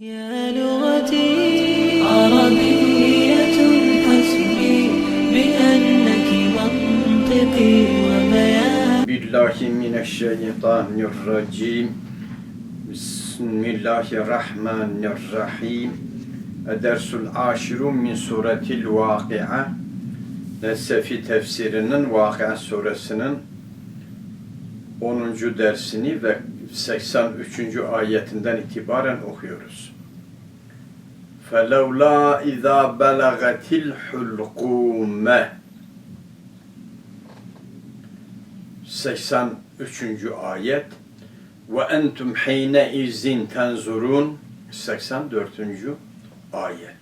يا لغتي عربية حسبي بأنك منطقي وبياني billahi mineşşeytanirracim. Bismillahirrahmanirrahim. Edersul aşiru min suretil vakia. Nesefi tefsirinin Vakıa suresinin 10. dersini ve 83. ayetinden itibaren okuyoruz. فَلَوْلَا اِذَا بَلَغَتِ الْحُلْقُومَ 83. ayet ve entum heyne izin tenzurun 84. ayet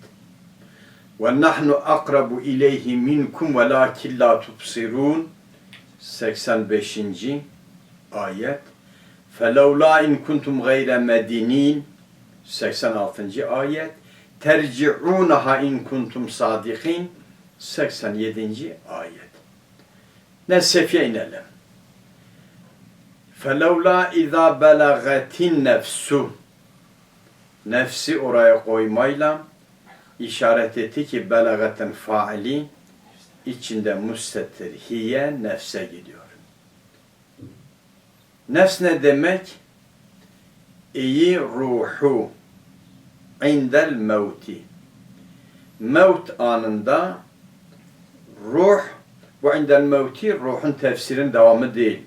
ve nahnu akrabu ileyhi minkum velakin la tubsirun 85. ayet felevla in kuntum gayre medinin 86. ayet terci'unaha in kuntum sadikin 87. ayet Nesef'e inelim. فَلَوْلَا اِذَا بَلَغَتِ nefsu Nefsi oraya koymayla işaret etti ki belagatin faili içinde müstettir. Hiye nefse gidiyor. Nefs ne demek? İyi ruhu indel mevti. Mevt anında ruh ve indel mevti ruhun tefsirin devamı değil.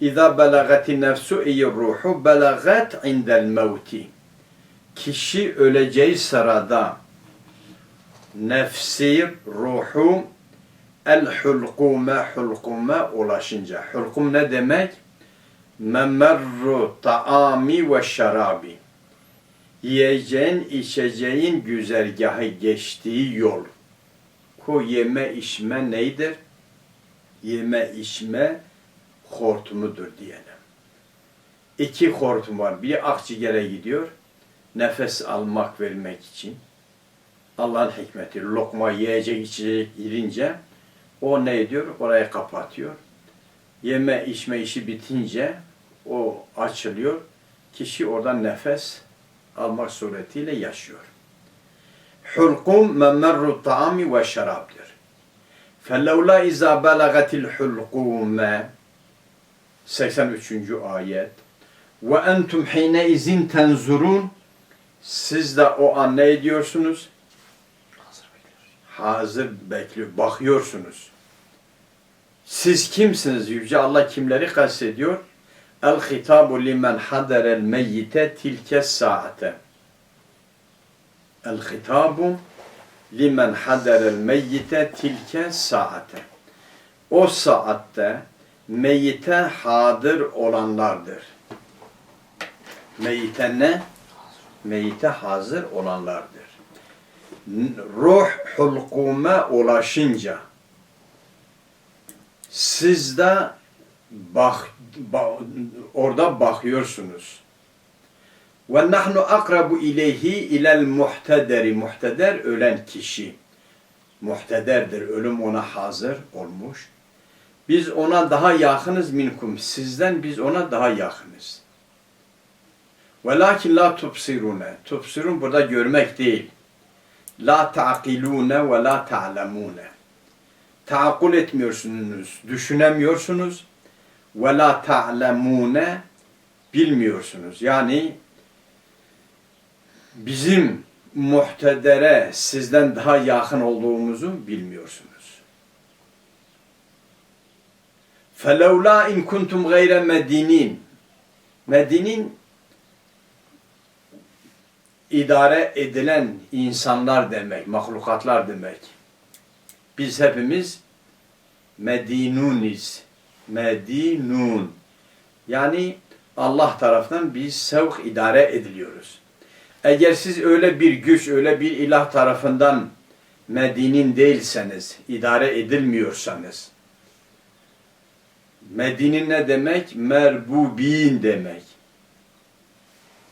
İza belagati nefsu iyi ruhu belagat indel mevti. Kişi öleceği sırada nefsi, ruhu el hulkume hulkume ulaşınca. Hulkum ne demek? Memerru taami ve şarabi. Yiyeceğin, içeceğin güzergahı geçtiği yol. Ko yeme içme neydir? Yeme içme hortumudur diyelim. İki hortum var. Bir akciğere gidiyor. Nefes almak vermek için. Allah'ın hikmeti. Lokma yiyecek içecek girince o ne ediyor? Orayı kapatıyor. Yeme içme işi bitince o açılıyor. Kişi oradan nefes almak suretiyle yaşıyor. Hulkum memerru taami ve şarabdır. Fellevla izâ belagatil hulkume 83. ayet ve entum hine izin tenzurun siz de o an ne ediyorsunuz? Hazır bekliyor. Hazır bekliyor. Bakıyorsunuz. Siz kimsiniz? Yüce Allah kimleri kastediyor? El hitabu limen haderel meyyite tilke saate. El hitabu limen haderel meyyite tilke saate. O saatte meyite hadır olanlardır. Meyite ne? Meyite hazır olanlardır. Ruh hulkume ulaşınca siz de bak, ba- orada bakıyorsunuz. Ve nahnu akrabu ileyhi ilel muhtederi. Muhteder ölen kişi. Muhtederdir. Ölüm ona hazır olmuş. Biz ona daha yakınız minkum. Sizden biz ona daha yakınız. Velakin la tubsirune. Tubsirun burada görmek değil. La ta'qilune ve la ta'lemune. Taakkul etmiyorsunuz, düşünemiyorsunuz Ve la ta'lemune bilmiyorsunuz. Yani bizim muhtedere sizden daha yakın olduğumuzu bilmiyorsunuz. فَلَوْلَا in kuntum gayre medinin. Medinin idare edilen insanlar demek, mahlukatlar demek. Biz hepimiz medinuniz. Medinun. Yani Allah tarafından biz sevk idare ediliyoruz. Eğer siz öyle bir güç, öyle bir ilah tarafından medinin değilseniz, idare edilmiyorsanız, Medinin ne demek? Merbubin demek.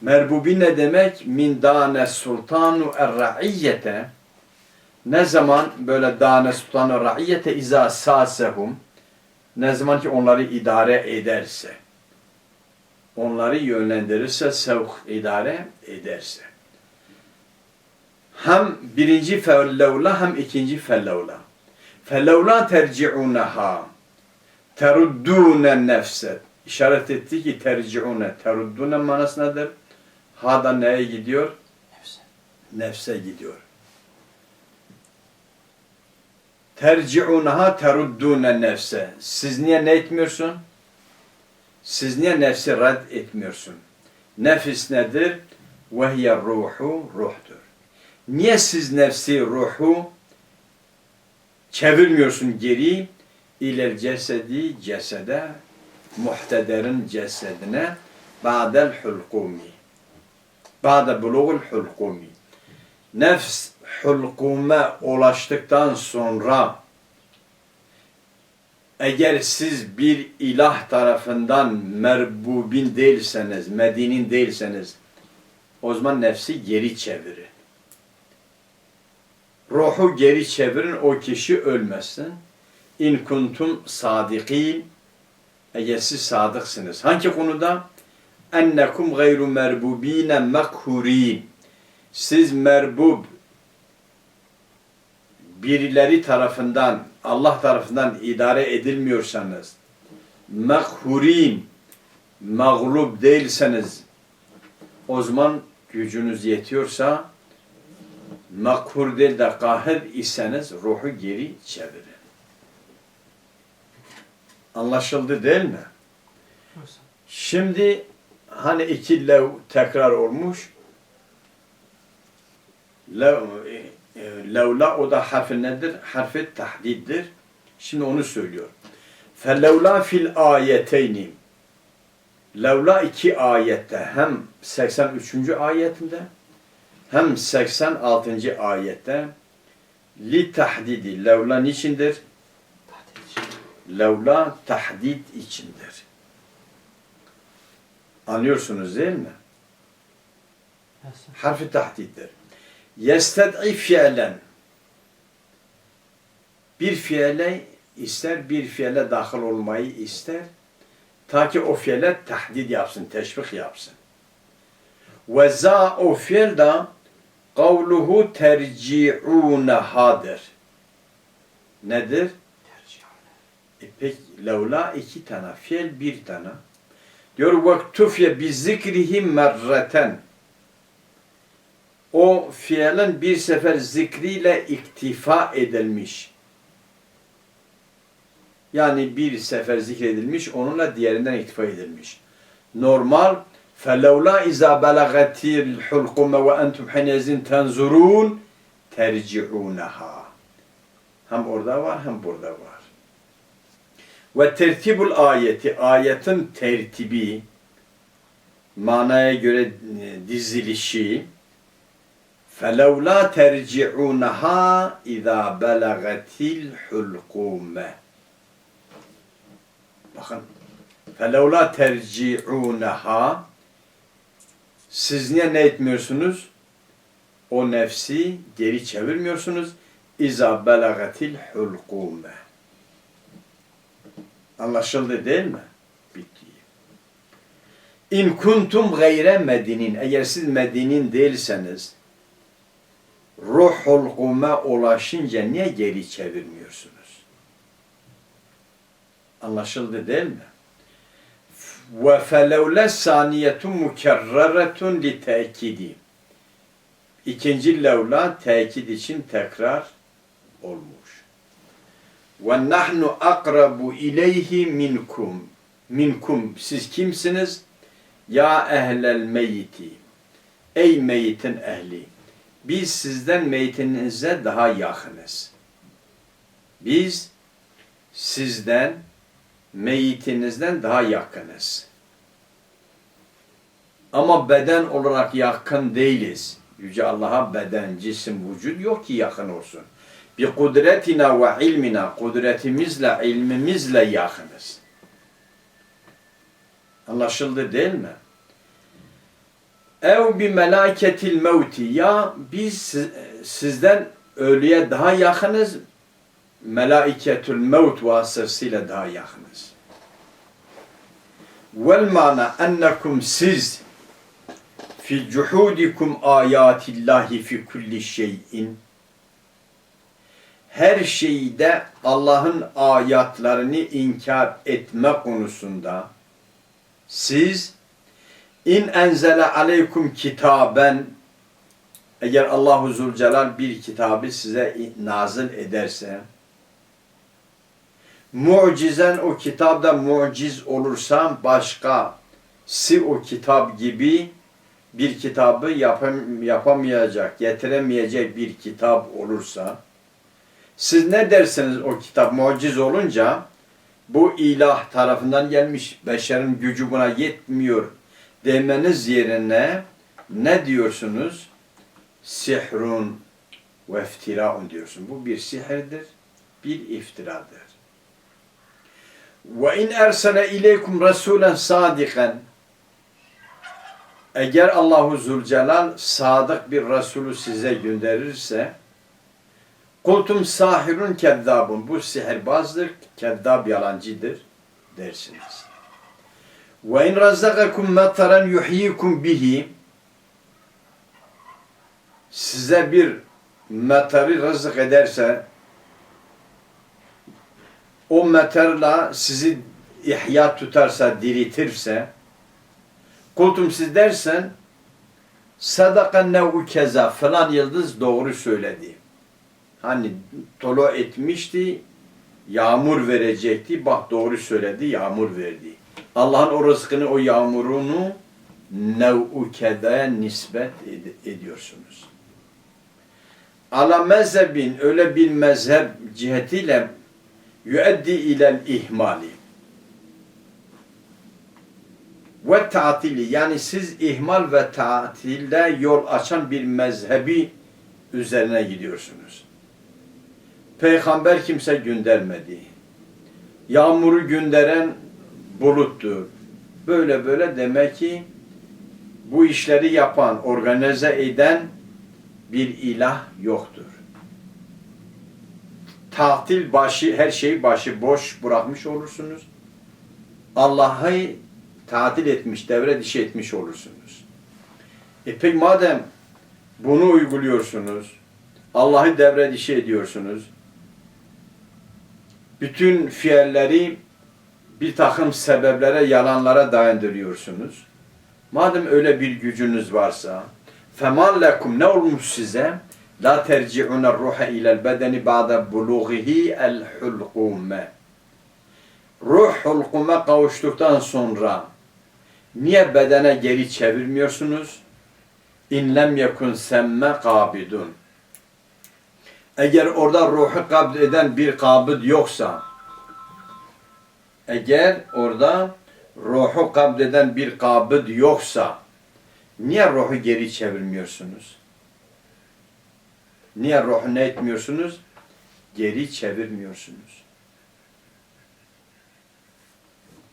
Merbubin ne demek? Min dane sultanu er-ra'iyyete. Ne zaman böyle dane sultanu ra'iyyete iza sasehum. Ne zaman ki onları idare ederse. Onları yönlendirirse, sevk idare ederse. hem birinci fellevla hem ikinci fellevla. Fellevla terci'unaha teruddune nefse. İşaret etti ki terci'une. Teruddune manası nedir? Ha'da neye gidiyor? Nefse. Nefse gidiyor. Terci'unaha teruddune nefse. Siz niye ne etmiyorsun? Siz niye nefsi red etmiyorsun? Nefis nedir? Vehye ruhu ruhtur. Niye siz nefsi ruhu çevirmiyorsun geri? İler cesedi cesede muhtederin cesedine ba'del hulkumi. Ba'de bulugul hulkumi. Nefs hulkume ulaştıktan sonra eğer siz bir ilah tarafından merbubin değilseniz, medinin değilseniz o zaman nefsi geri çevirin. Ruhu geri çevirin o kişi ölmesin. İn kuntum sadikin eğer siz sadıksınız. Hangi konuda? Ennekum gayru merbubine mekhurin. Siz merbub birileri tarafından, Allah tarafından idare edilmiyorsanız, mekhurin, mağlup değilseniz, o zaman gücünüz yetiyorsa, mekhur değil de kahir iseniz ruhu geri çevirin. Anlaşıldı değil mi? Şimdi hani iki lev tekrar olmuş. Lev, levla o da harfi nedir? Harfi tahdiddir. Şimdi onu söylüyor. Felevla fil ayeteyni. Levla iki ayette hem 83. ayetinde hem 86. ayette li tahdidi. Levla niçindir? Levla tahdid içindir. Anlıyorsunuz değil mi? Harfi tahdiddir. Yested'i fiilen. Bir fiile ister, bir fiile dahil olmayı ister. Ta ki o fiile tahdid yapsın, teşvik yapsın. Ve za o fiil da kavluhu terci'unehadır. Nedir? E peki levla iki tane, fiil bir tane. Diyor vektufye bi zikrihi merreten O fiilin bir sefer zikriyle iktifa edilmiş. Yani bir sefer zikredilmiş, onunla diğerinden iktifa edilmiş. Normal فَلَوْلَا اِذَا بَلَغَتِ الْحُلْقُمَ وَاَنْتُمْ حَنَيْزٍ تَنْزُرُونَ تَرْجِعُونَهَا Hem orada var hem burada var. Ve tertibul ayeti, ayetin tertibi, manaya göre e, dizilişi, فَلَوْلَا تَرْجِعُونَهَا اِذَا بَلَغَتِ الْحُلْقُومَ Bakın, فَلَوْلَا تَرْجِعُونَهَا Siz niye ne etmiyorsunuz? O nefsi geri çevirmiyorsunuz. اِذَا بَلَغَتِ الْحُلْقُومَ Anlaşıldı değil mi? Bitti. İn kuntum gayre medinin. Eğer siz medinin değilseniz ruhul kume ulaşınca niye geri çevirmiyorsunuz? Anlaşıldı değil mi? Ve felevle saniyetun mukerreretun li tekidi. İkinci levla tekid için tekrar olmuş. Ve nahnu akrabu ileyhi minkum. Minkum. Siz kimsiniz? Ya ehlel meyti. Ey meyitin ehli. Biz sizden meyitinize daha yakınız. Biz sizden meyitinizden daha yakınız. Ama beden olarak yakın değiliz. Yüce Allah'a beden, cisim, vücut yok ki yakın olsun. Bi kudretina ve ilmina, kudretimizle, ilmimizle yakınız. Anlaşıldı değil mi? Ev bi melaiketil mevti. Ya biz si- sizden ölüye daha yakınız, melaiketül mevt vasıtasıyla daha yakınız. Vel mana ennekum siz fi cuhudikum ayatillahi fi kulli şeyin her şeyde Allah'ın ayatlarını inkar etme konusunda siz in enzele aleykum kitaben. Eğer Allahu Zülcelal bir kitabı size nazil ederse mucizen o kitapta muciz olursa başka si o kitap gibi bir kitabı yapam, yapamayacak, getiremeyecek bir kitap olursa siz ne dersiniz o kitap muciz olunca? Bu ilah tarafından gelmiş beşerin gücü buna yetmiyor demeniz yerine ne diyorsunuz? Sihrun ve iftiraun diyorsun. Bu bir sihirdir, bir iftiradır. Ve in ersele ileykum rasulen sadikan eğer Allahu Zülcelal sadık bir Resulü size gönderirse kultum sahirun kezzabun bu sihirbazdır, kezzab yalancıdır dersiniz. Ve in razzakakum mataran yuhyikum bihi size bir metarı rızık ederse o metarla sizi ihya tutarsa, diritirse kultum siz dersen sadakan nevu keza falan yıldız doğru söyledi. Hani tolo etmişti, yağmur verecekti. Bak doğru söyledi, yağmur verdi. Allah'ın o rızkını, o yağmurunu nev'u kedaya nispet ed- ediyorsunuz. Ala mezhebin öyle bir mezhep cihetiyle yüeddi ilel ihmali ve tatili yani siz ihmal ve tatilde yol açan bir mezhebi üzerine gidiyorsunuz. Peygamber kimse göndermedi. Yağmuru gönderen buluttur. Böyle böyle demek ki bu işleri yapan, organize eden bir ilah yoktur. Tatil başı, her şeyi başı boş bırakmış olursunuz. Allah'ı tatil etmiş, devre dışı etmiş olursunuz. E peki madem bunu uyguluyorsunuz, Allah'ı devre dışı ediyorsunuz, bütün fiilleri bir takım sebeplere, yalanlara dayandırıyorsunuz. Madem öyle bir gücünüz varsa, فَمَا لَكُمْ ne olmuş size? La terci'un ruha ila'l bedeni ba'da bulughihi el hulqume. Ruh hulkume kavuştuktan sonra niye bedene geri çevirmiyorsunuz? İn lem yekun semme kabidun. Eğer orada ruhu kabd eden bir kabid yoksa, eğer orada ruhu kabd eden bir kabid yoksa, niye ruhu geri çevirmiyorsunuz? Niye ruhu ne etmiyorsunuz? Geri çevirmiyorsunuz.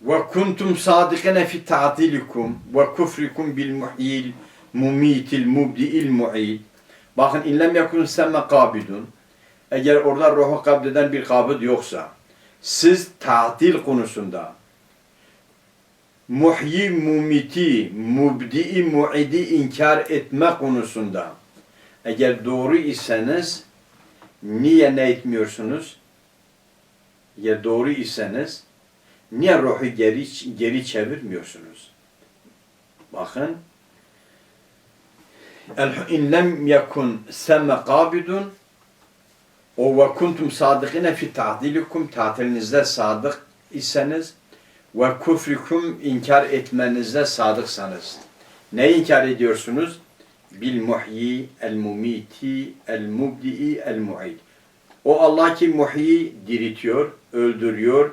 Ve kuntum sadıkene fi ta'tilikum ve kufrikum bil muhyil mumitil mubdiil mu'id. Bakın inlem yakun semme kabidun. Eğer orada ruhu kabdeden bir kabid yoksa, siz tatil konusunda muhyi mumiti, mubdi'i mu'idi inkar etme konusunda eğer doğru iseniz niye ne etmiyorsunuz? Eğer doğru iseniz niye ruhu geri, geri çevirmiyorsunuz? Bakın El in lem yekun semme kabidun o ve kuntum sadıkine fi ta'dilikum tatilinizde sadık iseniz ve kufrikum inkar etmenizde sadıksanız. Ne inkar ediyorsunuz? Bil muhyi, el mumiti, el mubdi'i, el mu'id. O Allah ki muhyi diritiyor, öldürüyor,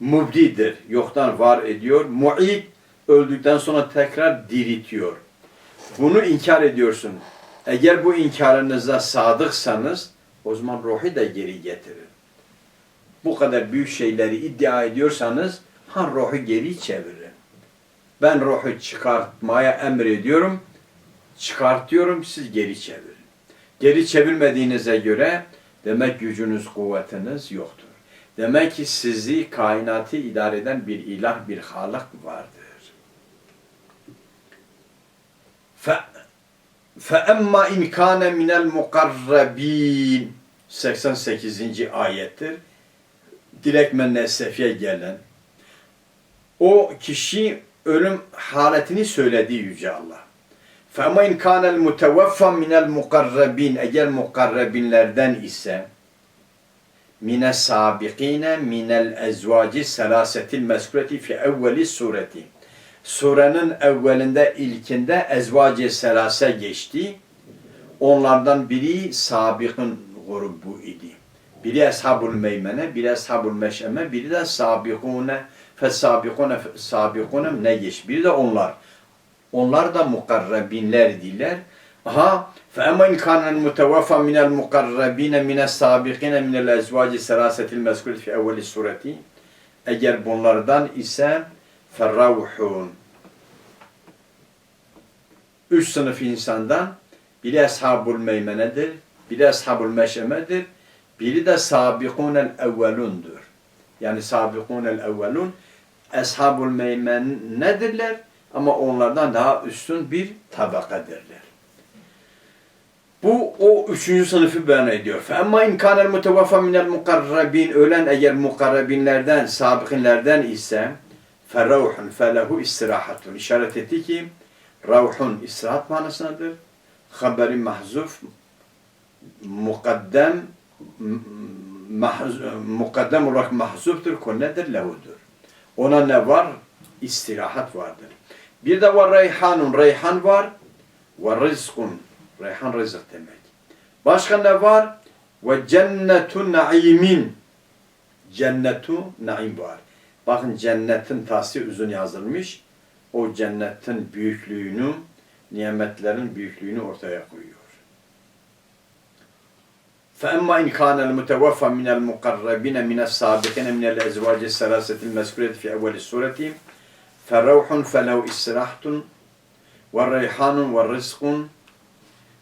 mubdidir, yoktan var ediyor, mu'id öldükten sonra tekrar diritiyor. Bunu inkar ediyorsun. Eğer bu inkarınıza sadıksanız o zaman ruhu da geri getirin. Bu kadar büyük şeyleri iddia ediyorsanız ha ruhu geri çevirin. Ben ruhu çıkartmaya emrediyorum. Çıkartıyorum siz geri çevirin. Geri çevirmediğinize göre demek gücünüz, kuvvetiniz yoktur. Demek ki sizi kainatı idare eden bir ilah, bir halık vardır. Fe فَاَمَّا اِنْ كَانَ مِنَ الْمُقَرَّب۪ينَ 88. ayettir. Direktmen Nesefi'ye gelen. O kişi ölüm haletini söyledi Yüce Allah. فَاَمَّا اِنْ كَانَ الْمُتَوَفَّى مِنَ الْمُقَرَّب۪ينَ Eğer mukarrabinlerden ise mine sabikine minel ezvaci selasetil meskureti fi evveli sureti. Surenin evvelinde ilkinde ezvaci selase geçti. Onlardan biri sabikin grubu idi. Biri eshabul meymene, biri eshabul meşeme, biri de sabikune fesabikune sabikune ne geç. Biri de onlar. Onlar da mukarrabinlerdiler. Aha فَاَمَنْ كَانَ الْمُتَوَفَى مِنَ الْمُقَرَّبِينَ مِنَ السَّابِقِينَ مِنَ الْاَزْوَاجِ سَلَاسَةِ الْمَسْكُلِ فِي اَوَّلِ sureti Eğer bunlardan ise فَرَّوْحُونَ Üç sınıf insandan biri eshabul meymenedir, biri eshabul meşemedir, biri de sabikunel evvelundur. Yani sabikunel evvelun eshabul meymenedirler ama onlardan daha üstün bir tabakadirler. Bu o üçüncü sınıfı beyan ediyor. فَاَمَّا اِنْ كَانَ الْمُتَوَفَى مِنَ الْمُقَرَّبِينَ Ölen eğer mukarrabinlerden, sabikinlerden ise فَرَوْحٌ فَلَهُ istirahatun. İşaret etti ki ravhun istirahat manasındadır. Haberi mahzuf mukaddem mukaddem olarak mahzuftur. Kul nedir? Lehudur. Ona ne var? İstirahat vardır. Bir de var reyhanun. Reyhan var. Ve rizkun. Reyhan rızık demek. Başka ne var? Ve cennetu naimin. Cennetu naim var. Bakın cennetin tası uzun yazılmış. O cennetin büyüklüğünü, nimetlerin büyüklüğünü ortaya koyuyor. فأما إن كان المتوفى من المقربين من السابقين من الأزواج الثلاثة المذكورة في أول السورة فروح فله استراحة والريحان والرزق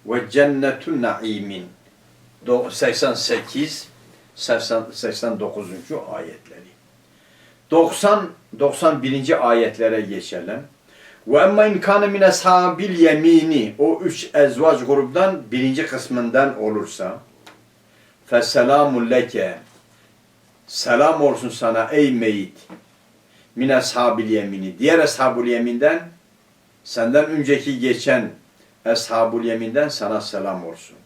ve cennetun naimin. Do- 88 80 89. ayetleri. 90 91. ayetlere geçelim. Ve emma in kana min ashabil yemini o üç ezvac gruptan birinci kısmından olursa feselamun leke selam olsun sana ey meyit min ashabil yemini diğer ashabul yeminden senden önceki geçen Eshabul yeminden sana selam olsun.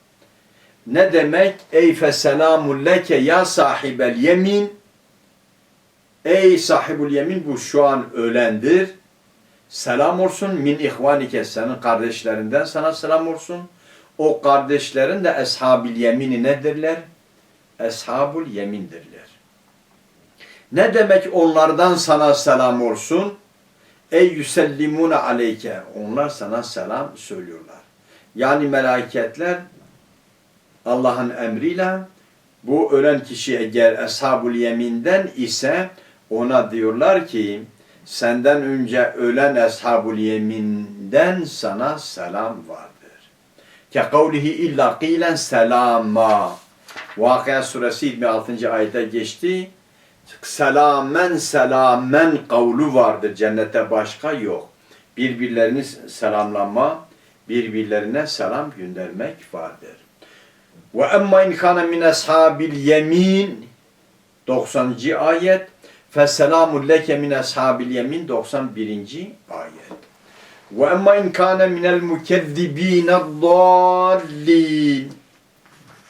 Ne demek? Ey feselamun leke ya sahibel yemin. Ey sahibul yemin bu şu an ölendir. Selam olsun min ihvanike senin kardeşlerinden sana selam olsun. O kardeşlerin de eshabil yemini nedirler? Eshabul yemindirler. Ne demek onlardan sana selam olsun? Ey yüsellimune aleyke. Onlar sana selam söylüyorlar. Yani meleketler Allah'ın emriyle bu ölen kişi eğer eshabul yeminden ise ona diyorlar ki senden önce ölen eshabul yeminden sana selam vardır. Ke kavlihi illa kılen selama. Vakıa suresi 26. ayete geçti selamen selamen kavlu vardır. Cennette başka yok. Birbirlerini selamlama, birbirlerine selam göndermek vardır. Ve emma in kana min ashabil yemin 90. ayet Feselamun leke min ashabil yemin 91. ayet. Ve emma in kana minel mukezzibine dallin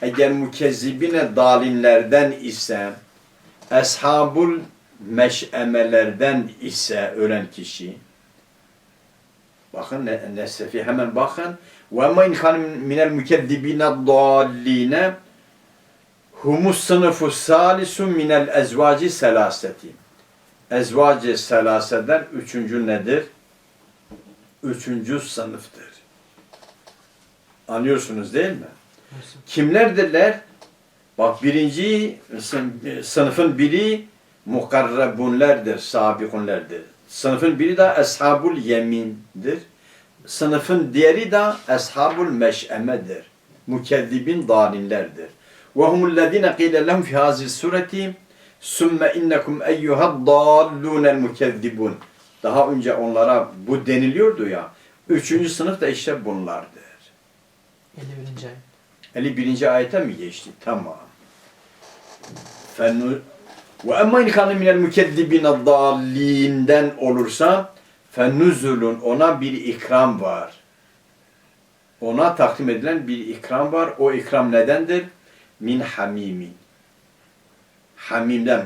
eğer mukezzibine dalinlerden ise Eshabul meşemelerden ise ölen kişi. Bakın ne, Nesefi hemen bakın. Ve men kan minel mukezzibine dalline humus sınıfu salisu minel ezvaci selaseti ezvaci selaseden üçüncü nedir? Üçüncü sınıftır. Anlıyorsunuz değil mi? Kimlerdirler? Bak birinci sın- sınıfın biri mukarrabunlerdir, sabikunlerdir. Sınıfın biri de eshabul yemindir. Sınıfın diğeri de eshabul meş'emedir. Mukezzibin dalinlerdir. Ve humullezine qile lehum fi hazihi sureti sümme innekum eyyuhad dallunel mukezzibun. Daha önce onlara bu deniliyordu ya. Üçüncü sınıf da işte bunlardır. 51. ayet. 51. ayete mi geçti? Tamam. Ve emma in kana minel mukezzibin dalinden olursa fennuzulun ona bir ikram var. Ona takdim edilen bir ikram var. O ikram nedendir? Min hamimin. Hamimden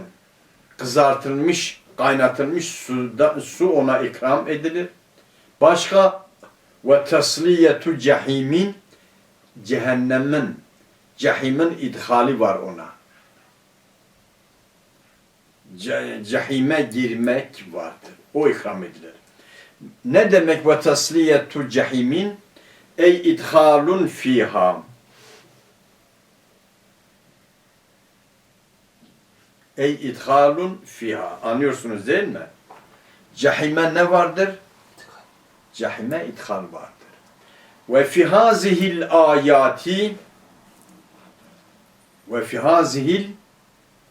kızartılmış, kaynatılmış suda, su ona ikram edilir. Başka ve tasliyetu cehimin cehennemin, cehimin idhali var ona. Ce- cehime girmek vardır. O ikram edilir. Ne demek ve tasliyetu cehimin? Ey idhalun fiha. Ey idhalun fiha. Anlıyorsunuz değil mi? Cehime ne vardır? Cehime idhal vardır. Ve fi hazihil ayati ve fi hazihil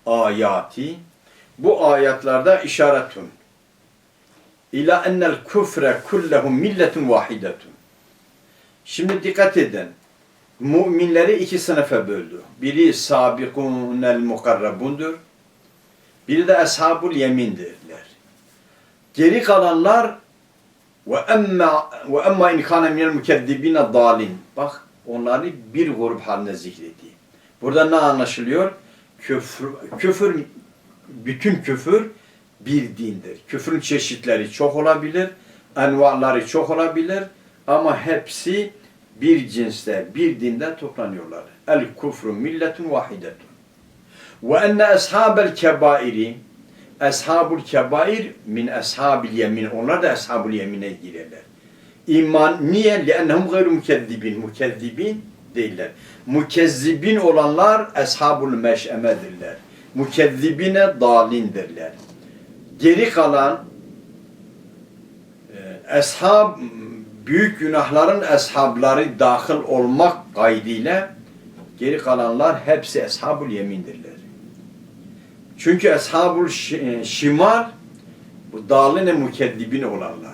ayati bu ayetlarda işaretun ila ennel küfre kullehum milletun vahidetun. Şimdi dikkat edin. Müminleri iki sınıfa böldü. Biri sabikunel mukarrabundur. Biri de ashabul yemindirler. Geri kalanlar ve emma ve emma in kana minel mukezzibin dalin. Bak onları bir grup haline zikredi. Burada ne anlaşılıyor? Küfür, küfür bütün küfür bir dindir. Küfrün çeşitleri çok olabilir, envaları çok olabilir ama hepsi bir cinste, bir dinde toplanıyorlar. El kufru milletun vahidetun. Ve enne ashabel kebairi Eshabul kebair min ashabil yemin. Onlar da ashabul yemine girerler. İman niye? Lennehum gayru mukezzibin. Mukezzibin değiller. Mukezzibin olanlar ashabul meşemedirler. Mukezzibine dalindirler. Geri kalan e, ashab büyük günahların ashabları dahil olmak kaydıyla geri kalanlar hepsi ashabul yemindirler. Çünkü ashabul şi- şimal bu daline mukeddibin olanlar.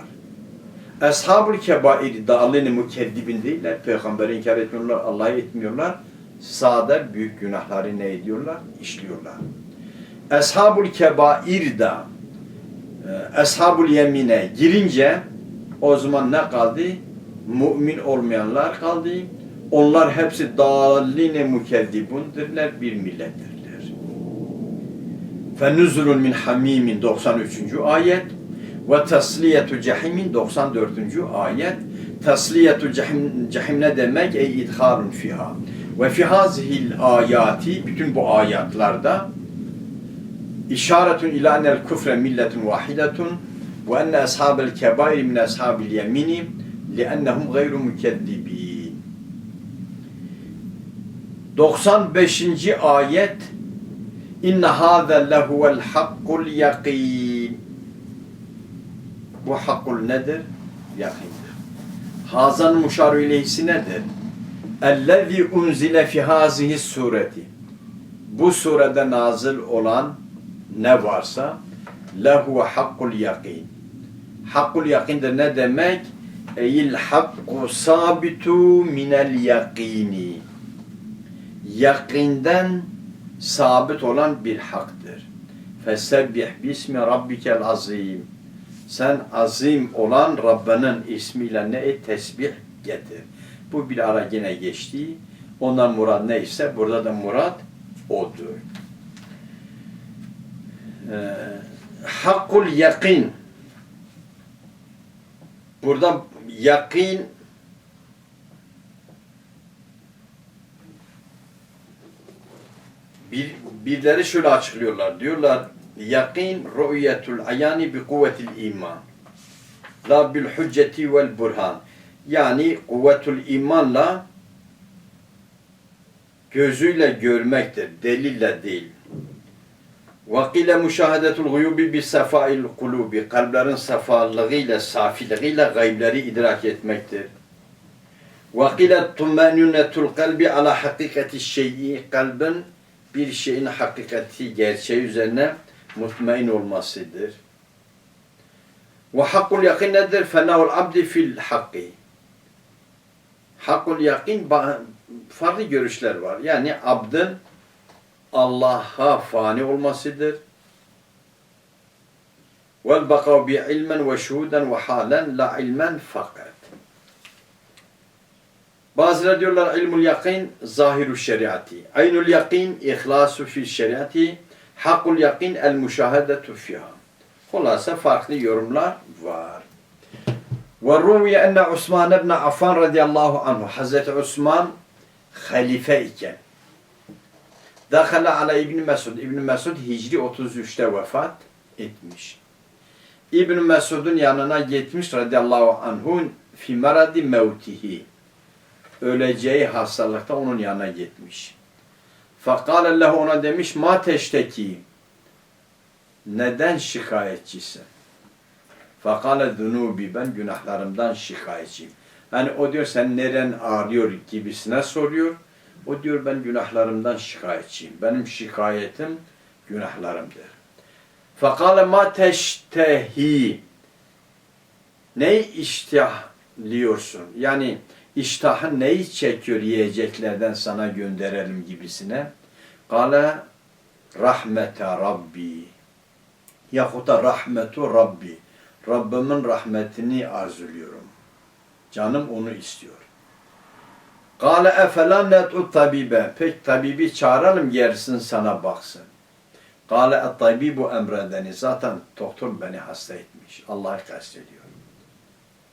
Ashabul kebair daline mukeddibin değiller. Peygamberi inkar etmiyorlar, Allah'ı etmiyorlar. Sade büyük günahları ne ediyorlar? İşliyorlar. Ashabul kebair da e, ashabul yemine girince o zaman ne kaldı? Mümin olmayanlar kaldı. Onlar hepsi daline mukeddibundirler, bir millettirler. فَنُزُلٌ min hamimin 93. ayet ve tasliyetu cehimin 94. ayet. Tasliyetu cehim, cehim ne demek? Ey idhalun fiha. Ve fi hazihil ayati bütün bu ayatlarda işaretun ila enel küfre milletun vahidetun ve enne ashabel kebair min ashabil yemini liennehum gayru mükezzibin. 95. ayet İnne hâze lehuvel hakkul yakîn. Bu hakkul nedir? Yakîndir. Hazan muşaru ileyhisi nedir? Ellezî unzile fi hâzihi sureti. Bu surede nazil olan ne varsa lehu hakkul yakîn. Hakkul yakîndir ne demek? Eyil hakku sabitu minel yakîni. Yakinden sabit olan bir haktır. Fesebbih bismi rabbikel azim. Sen azim olan Rabbinin ismiyle ne et? Tesbih getir. Bu bir ara yine geçti. Ondan murad neyse burada da murad odur. Ee, hakkul yakin. Burada yakin bir, birileri şöyle açıklıyorlar. Diyorlar yakin ru'yetul ayani bi kuvvetil iman. La bil hücceti vel burhan. Yani kuvvetul imanla gözüyle görmektir. Delille değil. Vakile müşahedetul guyubi bi sefail kulubi. Kalplerin safalığıyla, safilığıyla gaybleri idrak etmektir. Vakile tummenünetul kalbi ala hakikati şeyi. Kalbin bir şeyin hakikati, gerçeği üzerine mutmain olmasıdır. Ve hakkul yakin nedir? Fenahul abdi fil hakkı. Hakkul yakin farklı görüşler var. Yani abdın Allah'a fani olmasıdır. Vel bakav bi ilmen ve şuhuden ve halen la ilmen fakat. Bazıları diyorlar ilmul yakin zahiru şeriatı. Aynul yakin ihlasu fi şeriatı. Hakul yakin el müşahedetu fiha. Hulasa farklı yorumlar var. Ve ruviye enne Osman ibn Affan radıyallahu anhu. Hazreti Osman halife iken Dakhala ala İbn Mesud. İbn Mesud Hicri 33'te vefat etmiş. İbn Mesud'un yanına gitmiş radıyallahu anhu fi maradi mevtihi. Öleceği hastalıkta onun yanına gitmiş. Fakale lehu ona demiş ma teşteki. Neden şikayetçisin? Fakale zunubi ben günahlarımdan şikayetçiyim. Hani o diyor sen neren ağrıyor gibisine soruyor. O diyor ben günahlarımdan şikayetçiyim. Benim şikayetim günahlarımdır. Fakale ma teştehi. Neyi iştahlıyorsun? Yani iştahın neyi çekiyor yiyeceklerden sana gönderelim gibisine. Kale rahmete Rabbi. Yahut da rahmetu Rabbi. Rabbimin rahmetini arzuluyorum. Canım onu istiyor. Kale efelan net'u tabibe. Pek tabibi çağıralım gelsin sana baksın. Kale et tabibu emredeni. Zaten doktor beni hasta etmiş. Allah'ı kastediyor.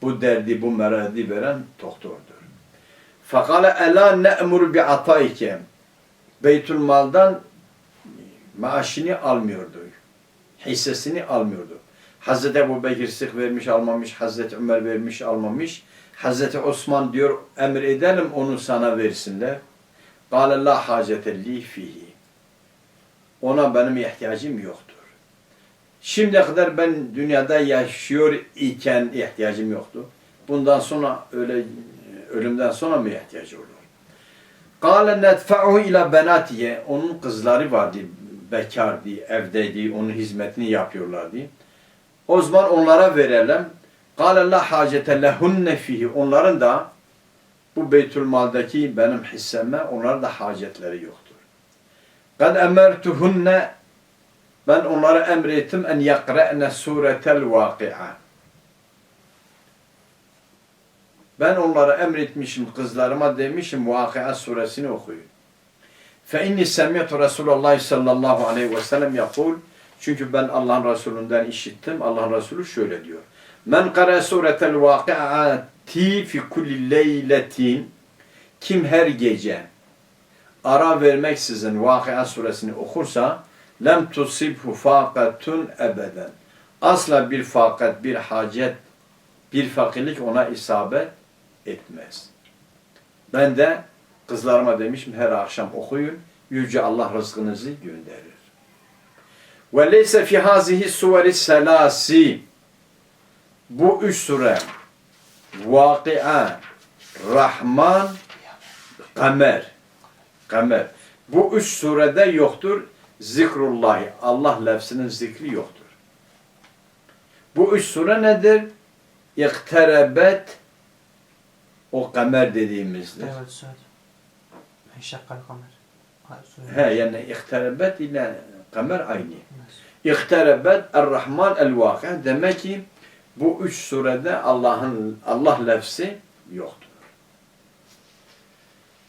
Bu derdi, bu meradi veren doktordur. Fakale ela ne'mur bi ataike. Beytül maldan maaşını almıyordu. Hissesini almıyordu. Hazreti Ebu Bekir sık vermiş almamış, Hazreti Ömer vermiş almamış. Hazreti Osman diyor emir edelim onu sana versinler. Kâle la hacete li fihi. Ona benim ihtiyacım yoktur. Şimdiye kadar ben dünyada yaşıyor iken ihtiyacım yoktu. Bundan sonra öyle ölümden sonra mı ihtiyacı olur? Kâle nedfa'uhu ila benatiye. Onun kızları vardı, bekardı, evdeydi, onun hizmetini yapıyorlardı. O zaman onlara verelim. Kâle la hacete lehunne fihi. Onların da bu Beytülmal'daki benim hisseme onlara da hacetleri yoktur. Kad emertuhunne ben onlara emrettim en yakra'ne suretel vaki'a. Ben onlara emretmişim kızlarıma demişim Vakıa suresini okuyun. Fe inni semi'tu Resulullah sallallahu aleyhi ve sellem yakul çünkü ben Allah'ın Resulünden işittim. Allah'ın Resulü şöyle diyor. Men kara suretel vaki'ati fi kulli leyletin kim her gece ara vermeksizin Vakıa suresini okursa lem tusibhu fakatun ebeden. Asla bir fakat, bir hacet, bir fakirlik ona isabet etmez. Ben de kızlarıma demişim her akşam okuyun. Yüce Allah rızkınızı gönderir. Ve leyse fi hazihi suveri selasi bu üç sure Vakıa, Rahman, Kamer. Kamer. Bu üç surede yoktur zikrullahi. Allah lafzının zikri yoktur. Bu üç sure nedir? İkterebet o kamer dediğimizdir. Evet Suat. Enşakkal kamer. He yani ikterebet ile kamer aynı. İkterebet er-Rahman el-Vakı. Demek ki bu üç surede Allah'ın Allah lafzı yoktur.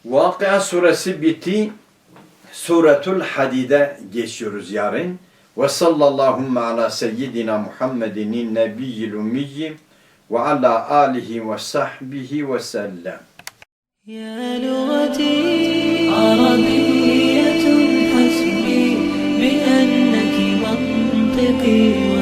Vakıa suresi bitti. Suretul Hadid'e geçiyoruz yarın. Ve sallallahumme ala seyyidina Muhammedin nebiyyil ummiyyi ve ala alihi ve sahbihi ve sellem. Ya lugati arabiyyetun hasbi bi enneki mantıqi